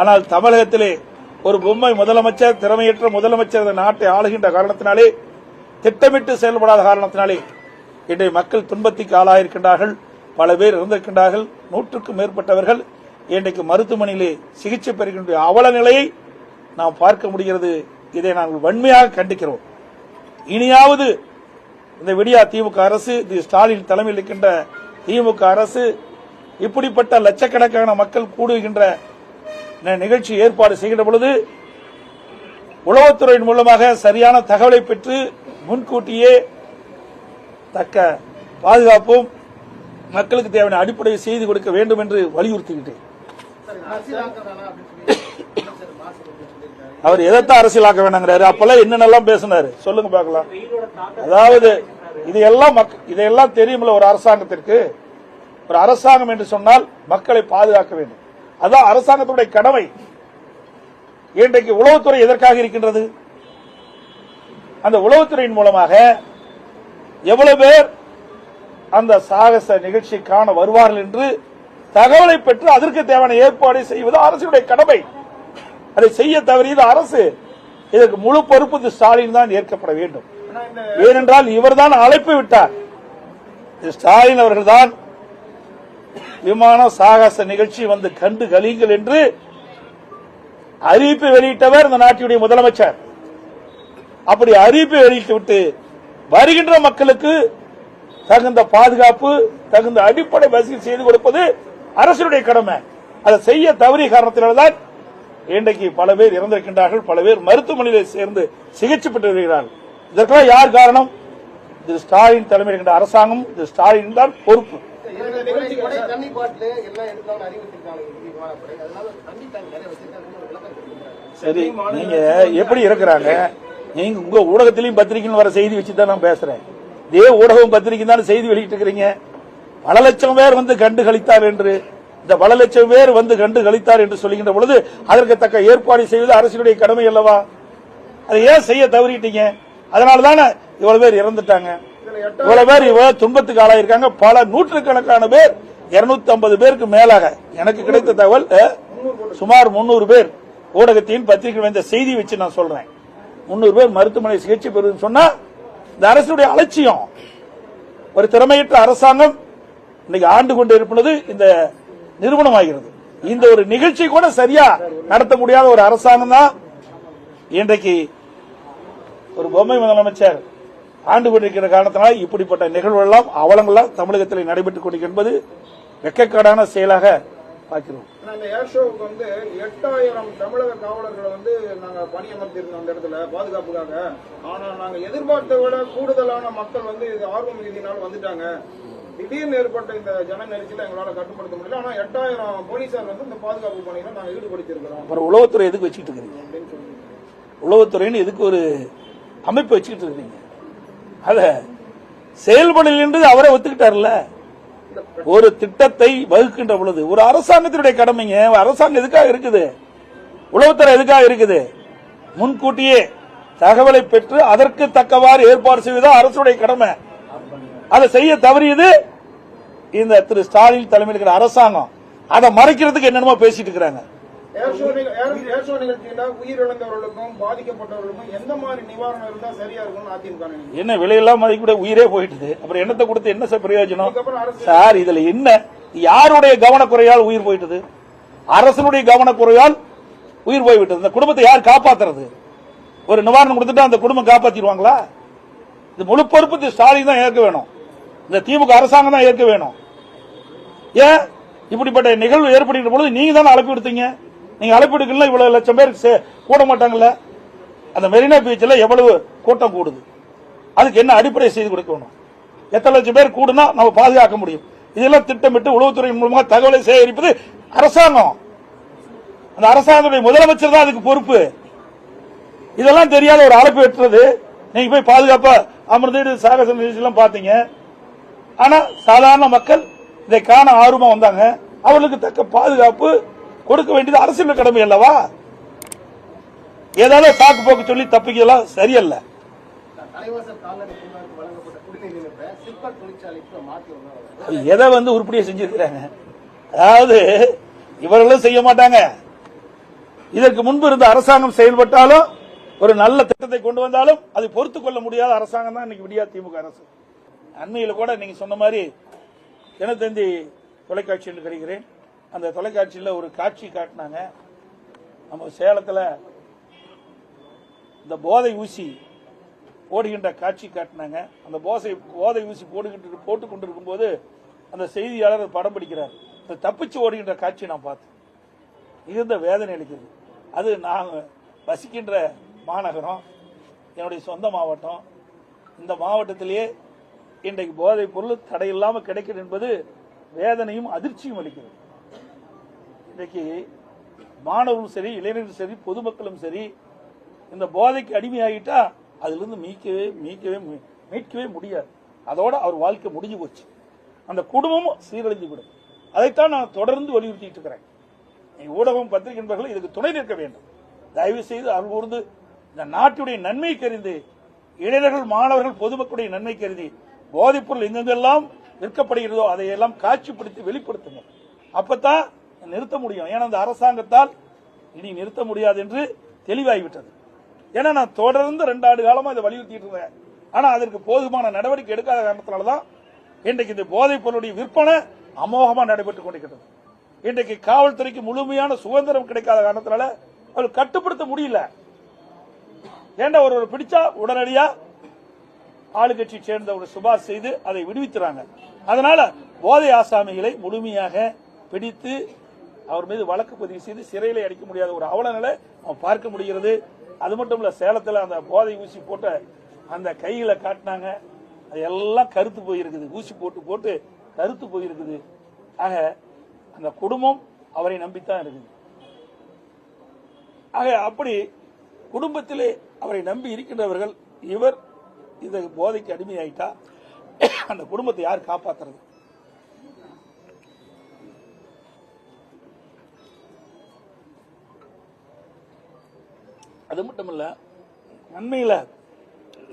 ஆனால் தமிழகத்திலே ஒரு பொம்மை முதலமைச்சர் திறமையற்ற முதலமைச்சர் இந்த நாட்டை ஆளுகின்ற காரணத்தினாலே திட்டமிட்டு செயல்படாத காரணத்தினாலே இன்றைய மக்கள் துன்பத்திற்கு ஆளாயிருக்கின்றார்கள். பல பேர் இறந்திருக்கின்றார்கள். நூற்றுக்கும் மேற்பட்டவர்கள் இன்றைக்கு மருத்துவமனையிலே சிகிச்சை பெறுகின்ற அவல நிலையை நாம் பார்க்க முடிகிறது. இதை நாங்கள் வன்மையாக கண்டிக்கிறோம். இனியாவது இந்த விடியா திமுக அரசு திரு ஸ்டாலின் தலைமையில் இருக்கின்ற திமுக அரசு இப்படிப்பட்ட லட்சக்கணக்கான மக்கள் கூடுகின்ற நிகழ்ச்சி ஏற்பாடு செய்கின்ற பொழுது உளவுத்துறையின் மூலமாக சரியான தகவலை பெற்று முன்கூட்டியே தக்க பாதுகாப்பும் மக்களுக்கு தேவையான அடிப்படையை செய்து கொடுக்க வேண்டும் என்று வலியுறுத்துகின்றேன் அவர் எதைத்தான் அரசியலாக்க வேணாங்கிறாரு. அப்பெல்லாம் என்னென்னலாம் பேசினாரு? சொல்லுங்க பார்க்கலாம். அதாவது இதையெல்லாம் மக் இதையெல்லாம் தெரியுமில்ல ஒரு அரசாங்கத்திற்கு. ஒரு அரசாங்கம் என்று சொன்னால் மக்களை பாதுகாக்க வேண்டும். அதான் அரசாங்கத்துடைய கடமை. இன்றைக்கு உளவுத்துறை எதற்காக இருக்கின்றது? அந்த உளவுத்துறையின் மூலமாக எவ்வளவு பேர் அந்த சாகச நிகழ்ச்சி காண வருவார்கள் என்று தகவலை பெற்று அதற்கு தேவையான ஏற்பாடு செய்வது அரசுடைய கடமை. அதை செய்ய தவறியது அரசு. இதற்கு முழு பொறுப்பு ஸ்டாலின் தான் ஏற்கப்பட வேண்டும். ஏனென்றால் இவர்தான் அழைப்பு விட்டார். ஸ்டாலின் அவர்கள்தான் விமான சாகச நிகழ்ச்சி வந்து கண்டு கலியுங்கள் என்று அறிவிப்பு வெளியிட்டவர் இந்த நாட்டினுடைய முதலமைச்சர். அப்படி அறிவிப்பு வெளியிட்டு விட்டு வருகின்ற மக்களுக்கு தகுந்த பாதுகாப்பு தகுந்த அடிப்படை வசதி செய்து கொடுப்பது அரசுடைய கடமை. அதை செய்ய தவறிய காரணத்தினால்தான் இன்றைக்கு பல பேர் இறந்திருக்கின்றார்கள் பல பேர் மருத்துவமனையில் சேர்ந்து சிகிச்சை பெற்று வருகிறார்கள். இதற்கெல்லாம் யார் காரணம்? திரு ஸ்டாலின் தலைமையில் இருக்கின்ற அரசாங்கம் திரு ஸ்டாலின் தான் பொறுப்பு. தண்ணி பாட்டில் எல்லாம் எடுக்கலாம்னு அறிவிச்சிருக்காங்க இந்திய விமானப்படை. அதனால தண்ணி டேங்க் நிறைய வச்சிருக்காங்க. விளக்கம் கொடுக்குறாங்க சரி நீங்க எப்படி இருக்கிறாங்க? நீங்க உங்க ஊடகத்திலையும் பத்திரிகைன்னு வர செய்தி வச்சு தான் நான் பேசுறேன். இதே ஊடகம் பத்திரிகை தானே செய்தி வெளியிட்டு இருக்கிறீங்க. பல லட்சம் பேர் வந்து கண்டு கழித்தார் என்று இந்த பல லட்சம் பேர் வந்து கண்டு கழித்தார் என்று சொல்லுகின்ற பொழுது அதற்கு தக்க ஏற்பாடு செய்வது அரசினுடைய கடமை அல்லவா? அதை ஏன் செய்ய தவறிட்டீங்க? அதனால தானே இவ்வளவு பேர் இறந்துட்டாங்க. இவ்வளவு பேர் இவ்வளவு துன்பத்துக்கு ஆளாயிருக்காங்க. பல நூற்றுக்கணக்கான பேர் 250 பேருக்கு மேலாக எனக்கு கிடைத்த தகவல் சுமார் முன்னூறு பேர் ஊடகத்தின் பத்திரிகை வந்த செய்தி வச்சு நான் சொல்றேன். முன்னூறு பேர் மருத்துவமனை சிகிச்சை பெறுதுன்னு சொன்னா இந்த அரசுடைய அலட்சியம் ஒரு திறமையற்ற அரசாங்கம் இன்னைக்கு ஆண்டு கொண்டு இருப்பது இந்த நிறுவனம் ஆகிறது இந்த ஒரு நிகழ்ச்சி கூட சரியா நடத்த முடியாத ஒரு அரசாங்கம் தான் இன்றைக்கு ஒரு பொம்மை முதலமைச்சர் ஆண்டு கொண்டிருக்கிற காரணத்தினால் இப்படிப்பட்ட நிகழ்வுகள் எல்லாம் அவலங்கள்லாம் தமிழகத்தில் நடைபெற்றுக் கொண்டிருக்கின்றது. வெக்கக்கேடான செயலாக பார்க்கிறோம். இந்த ஏர் ஷோவுக்கு வந்து எட்டாயிரம் தமிழக காவலர்களை வந்து நாங்க பணியமர்த்திருந்தோம் அந்த இடத்துல பாதுகாப்புக்காக. ஆனா நாங்க எதிர்பார்த்த விட கூடுதலான மக்கள் வந்து இது ஆர்வம் மிகுதியினால் வந்துட்டாங்க. திடீர்னு ஏற்பட்ட இந்த ஜன நெரிசலை எங்களால கட்டுப்படுத்த முடியல. ஆனா எட்டாயிரம் போலீசார் வந்து இந்த பாதுகாப்பு பணியில நாங்க ஈடுபடுத்தியிருக்கிறோம். அப்புறம் உளவுத்துறை எதுக்கு வச்சுக்கிட்டு இருக்கிறீங்க? உளவுத்துறைன்னு எதுக்கு ஒரு அமைப்பு வச்சுக்கிட்டு இருக்கீங்க அத செயல்படல் என்று அவரே ஒத்துக்கிட்டார்ல ஒரு திட்டத்தை வகுக்கின்ற பொழுது ஒரு அரசாங்கத்தினுடைய கடமைங்க அரசாங்கம் எதுக்காக இருக்குது? உளவுத்துறை எதுக்காக இருக்குது? முன்கூட்டியே தகவலை பெற்று அதற்கு தக்கவாறு ஏற்பாடு செய்வதுதான் அரசுடைய கடமை. அதை செய்ய தவறியது இந்த திரு ஸ்டாலின் தலைமையில் இருக்கிற அரசாங்கம். அதை மறைக்கிறதுக்கு என்னென்னமோ பேசிட்டு இருக்கிறாங்க. ஏர் ஷோ நிக- ஏர்- ஏர் ஷோ நிகழ்ச்சியில உயிரிழந்தவர்களுக்கும் பாதிக்கப்பட்டவர்களுக்கும் எந்த மாதிரி நிவாரணம் இருந்தா சரியா இருக்கும்னு அதிமுக நினைக்கிறீங்க என்ன விலையெல்லாம் மதிக்கூட உயிரே போயிட்டுது. அப்புறம் என்னத்தை கொடுத்து என்ன சார் பிரயோஜனம்? சார் இதுல என்ன? யாருடைய கவனக்குறையால் உயிர் போயிட்டது? அரசனுடைய கவனக்குறையால் உயிர் போய்விட்டது. இந்த குடும்பத்தை யார் காப்பாத்துறது? ஒரு நிவாரணம் கொடுத்துட்டு அந்த குடும்பம் காப்பாத்திடுவாங்களா? இது முழு பொறுப்பு ஸ்டாலின் தான் ஏற்க வேணும். இந்த திமுக அரசாங்கம் தான் ஏற்க வேணும். ஏன்? இப்படிப்பட்ட நிகழ்வு ஏற்படுகிற பொழுது நீங்க தானே அழைப்பு எடுத்தீங்க நீங்க அழைப்பு எடுக்கலாம் இவ்வளவு லட்சம் பேர் கூட மாட்டாங்கல்ல? அந்த மெரினா பீச்சில் எவ்வளவு கூட்டம் கூடுது? அதுக்கு என்ன அடிப்படை செய்து கொடுக்கணும் எத்தனை லட்சம் பேர் கூடுனா நம்ம பாதுகாக்க முடியும். இதெல்லாம் திட்டமிட்டு உளவுத்துறை மூலமாக தகவலை சேகரிப்பது அரசாங்கம். அந்த அரசாங்கத்துடைய முதலமைச்சர் தான் அதுக்கு பொறுப்பு. இதெல்லாம் தெரியாத ஒரு அழைப்பு வெட்டுறது. நீங்க போய் பாதுகாப்பா அமர்ந்து சாகச நிகழ்ச்சியெல்லாம் பார்த்தீங்க. ஆனா சாதாரண மக்கள் இதை காண ஆர்வமா வந்தாங்க. அவர்களுக்கு தக்க பாதுகாப்பு கொடுக்க வேண்டியது அரசியல் கடமை அல்லவா? ஏதாவது சாக்கு போக்கு சொல்லி தப்பிக்கலாம் சரியல்ல. எதை வந்து உருப்படியா செஞ்சிருக்கிறாங்க? அதாவது இவர்களும் செய்ய மாட்டாங்க. இதற்கு முன்பு இருந்த அரசாங்கம் செயல்பட்டாலும் ஒரு நல்ல திட்டத்தை கொண்டு வந்தாலும் அதை பொறுத்து கொள்ள முடியாத அரசாங்கம் தான் இன்னைக்கு விடியா திமுக அரசு. அண்மையில் கூட நீங்க சொன்ன மாதிரி தினத்தந்தி தொலைக்காட்சி என்று கிடைக்கிறேன் அந்த தொலைக்காட்சியில் ஒரு காட்சி காட்டினாங்க. நம்ம சேலத்தில் இந்த போதை ஊசி போடுகின்ற காட்சி காட்டினாங்க. அந்த போதை போதை ஊசி போடுகின்ற போட்டு கொண்டிருக்கும் போது அந்த செய்தியாளர் படம் பிடிக்கிறார். இந்த தப்பிச்சு ஓடுகின்ற காட்சி நான் பார்த்தேன். மிகுந்த வேதனை அளிக்கிறது. அது நான் வசிக்கின்ற மாநகரம் என்னுடைய சொந்த மாவட்டம். இந்த மாவட்டத்திலேயே இன்றைக்கு போதைப் பொருள் தடையில்லாமல் கிடைக்கிறது என்பது வேதனையும் அதிர்ச்சியும் அளிக்கிறது. இன்றைக்கு மாணவரும் சரி இளைஞரும் சரி பொதுமக்களும் சரி இந்த போதைக்கு அடிமையாகிட்டா அதிலிருந்து மீட்கவே மீட்கவே மு- மீட்கவே முடியாது. அதோட அவர் வாழ்க்கை முடிஞ்சு போச்சு. அந்த குடும்பமும் சீரழிஞ்சு விடும் அதைத்தான் நான் தொடர்ந்து வலியுறுத்திட்டு இருக்கிறேன். ஊடகம் பத்திரிகை நண்பர்கள் இதுக்கு துணை நிற்க வேண்டும். தயவு செய்து அருள் கூர்ந்து இந்த நாட்டுடைய நன்மை கருதி இளைஞர்கள் மாணவர்கள் பொதுமக்களுடைய நன்மை கருதி போதைப்பொருள் எங்கெங்கெல்லாம் விற்கப்படுகிறதோ அதையெல்லாம் காட்சிப்படுத்தி வெளிப்படுத்துங்க அப்பத்தான் நிறுத்த முடியும். ஏன்னா அந்த அரசாங்கத்தால் இனி நிறுத்த முடியாது என்று தெளிவாகிவிட்டது ஏன்னா நான் தொடர்ந்து ரெண்டு ஆண்டு காலமா இதை வலியுறுத்திட்டு இருந்தேன் ஆனா அதற்கு போதுமான நடவடிக்கை எடுக்காத காரணத்தினாலதான் இன்றைக்கு இந்த போதைப் பொருளுடைய விற்பனை அமோகமா நடைபெற்றுக் கொண்டிருக்கிறது. இன்றைக்கு காவல்துறைக்கு முழுமையான சுதந்திரம் கிடைக்காத காரணத்தினால அவர் கட்டுப்படுத்த முடியல. ஏண்டா ஒருவர் பிடிச்சா உடனடியா ஆளுங்கட்சி சேர்ந்த ஒரு சுபாஷ் செய்து அதை விடுவிக்கிறாங்க. அதனால போதை ஆசாமிகளை முழுமையாக பிடித்து அவர் மீது வழக்கு பதிவு செய்து சிறையில் அடைக்க முடியாத ஒரு அவல நிலை அவன் பார்க்க முடிகிறது. அது மட்டும் இல்ல சேலத்துல அந்த போதை ஊசி போட்ட அந்த கையில காட்டினாங்க. அது எல்லாம் கருத்து போயிருக்குது. ஊசி போட்டு போட்டு கருத்து போயிருக்குது. ஆக அந்த குடும்பம் அவரை நம்பித்தான் இருக்குது. ஆக அப்படி குடும்பத்திலே அவரை நம்பி இருக்கின்றவர்கள் இவர் இந்த போதைக்கு அடிமையாயிட்டா அந்த குடும்பத்தை யார் காப்பாத்துறது? அது மட்டும் இல்ல அண்மையில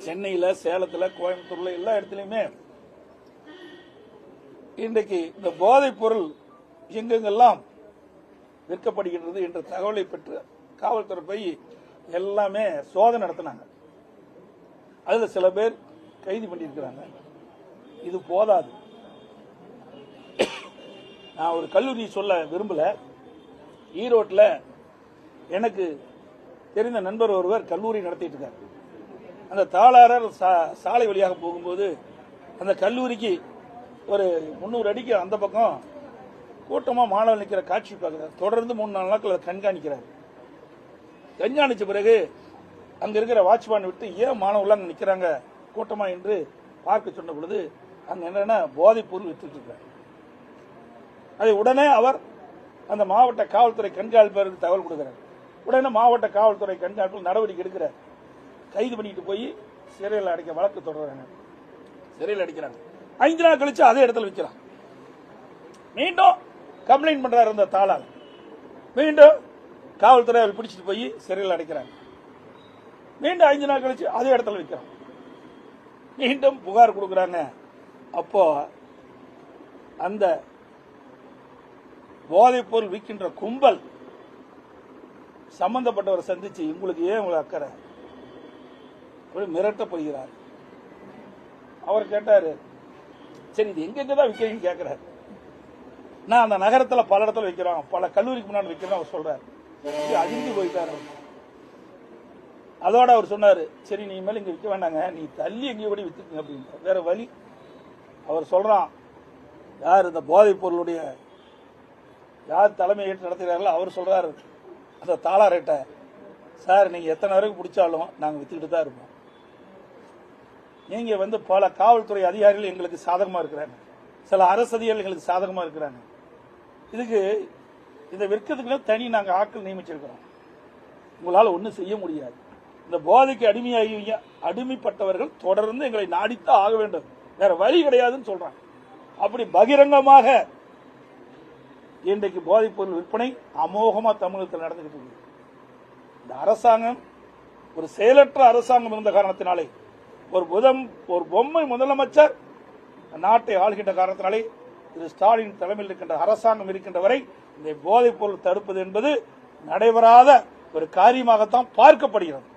சென்னையில சேலத்துல கோயம்புத்தூர்ல எல்லா இடத்துலயுமே இன்றைக்கு இந்த போதைப் பொருள் எங்கெங்கெல்லாம் விற்கப்படுகின்றது என்ற தகவலை பெற்று காவல்துறை போய் எல்லாமே சோதனை நடத்தினாங்க. அதுல சில பேர் கைது பண்ணியிருக்கிறாங்க. இது போதாது. நான் ஒரு கல்லூரி சொல்ல விரும்பல. ஈரோட்டில் எனக்கு தெரிந்த நண்பர் ஒருவர் கல்லூரி நடத்திட்டு இருக்கார் அந்த தாளாரர் சா- சாலை வழியாக போகும்போது அந்த கல்லூரிக்கு ஒரு முந்நூறு அடிக்கு அந்த பக்கம் கூட்டமாக மாணவர் நிற்கிற காட்சி பார்க்குறார். தொடர்ந்து மூணு நாலு நாட்கள் கண்காணிக்கிறார். கண்காணித்த பிறகு அங்கே இருக்கிற வாட்ச்மேன் விட்டு ஏன் மாணவர்கள் அங்கே நிற்கிறாங்க கூட்டமாக என்று பார்க்க சொன்ன பொழுது அங்கே என்னன்னா போதைப்பொருள் வித்துட்டு அதை உடனே அவர் அந்த மாவட்ட காவல்துறை கண்காணிப்பவருக்கு தகவல் கொடுக்கிறார். உடனே மாவட்ட காவல்துறை கண்காணிப்பில் நடவடிக்கை எடுக்கிறார். கைது பண்ணிட்டு போய் சிறையில் அடைக்க வழக்கு தொடர்றாங்க சிறையில் அடிக்கிறாங்க. ஐந்து நாள் கழிச்சு அதே இடத்துல விற்கிறான் மீண்டும் கம்ப்ளைண்ட் பண்றாரு அந்த தாளாளர் மீண்டும் காவல்துறை அவர் பிடிச்சிட்டு போய் சிறையில் அடைக்கிறாங்க. மீண்டும் ஐந்து நாள் கழிச்சு அதே இடத்துல வைக்கிறோம் மீண்டும் புகார் கொடுக்கறாங்க. அப்போ அந்த போதைப் பொருள் விற்கின்ற கும்பல் சம்பந்தப்பட்டவரை சந்திச்சு உங்களுக்கு ஏன் உங்களை அக்கறை? அப்படி மிரட்டப்படுகிறார். அவர் கேட்டாரு சரி இது எங்கெங்க தான் விற்கிறீங்கன்னு கேட்கிறாரு நான் அந்த நகரத்துல பல இடத்துல வைக்கிறோம் பல கல்லூரிக்கு முன்னாடி வைக்கிறோம் அவர் சொல்றாரு. அதிர்ந்து போயிட்டாரு. அவர். அதோட அவர் சொன்னாரு சரி நீ மேல இங்க விற்க வேண்டாங்க நீ தள்ளி எங்கேயோ கூட வித்துக்கங்க அப்படின்னு வேற வழி? அவர் சொல்றான் யார் இந்த போதைப் பொருளுடைய யார் தலைமை ஏற்று நடத்துகிறார்களோ அவர் சொல்றாரு. அந்த தாளாரேட்ட சார் நீங்கள் எத்தனை வரைக்கும் பிடிச்சாலும் நாங்கள் வித்துக்கிட்டு தான் இருப்போம். நீங்கள் வந்து பல காவல்துறை அதிகாரிகள் எங்களுக்கு சாதகமாக இருக்கிறாங்க. சில அரசு அதிகாரிகள் எங்களுக்கு சாதகமாக இருக்கிறாங்க. இதுக்கு இதை விற்கிறதுக்குள்ள தனி நாங்கள் ஆட்கள் நியமிச்சிருக்கிறோம். உங்களால் ஒன்றும் செய்ய முடியாது. இந்த போதைக்கு அடிமையாகி அடிமைப்பட்டவர்கள் தொடர்ந்து எங்களை நாடித்தான் ஆக வேண்டும். வேற வழி கிடையாதுன்னு சொல்றாங்க. அப்படி பகிரங்கமாக இன்றைக்கு போதைப்பொருள் விற்பனை அமோகமாக தமிழகத்தில் நடந்துகிட்டு இருக்கு. இந்த அரசாங்கம் ஒரு செயலற்ற அரசாங்கம் இருந்த காரணத்தினாலே ஒரு புதம் ஒரு பொம்மை முதலமைச்சர் நாட்டை ஆளுகின்ற காரணத்தினாலே திரு ஸ்டாலின் தலைமையில் இருக்கின்ற அரசாங்கம் இருக்கின்ற வரை இந்த போதைப் பொருள் தடுப்பது என்பது நடைபெறாத ஒரு காரியமாகத்தான் பார்க்கப்படுகிறது.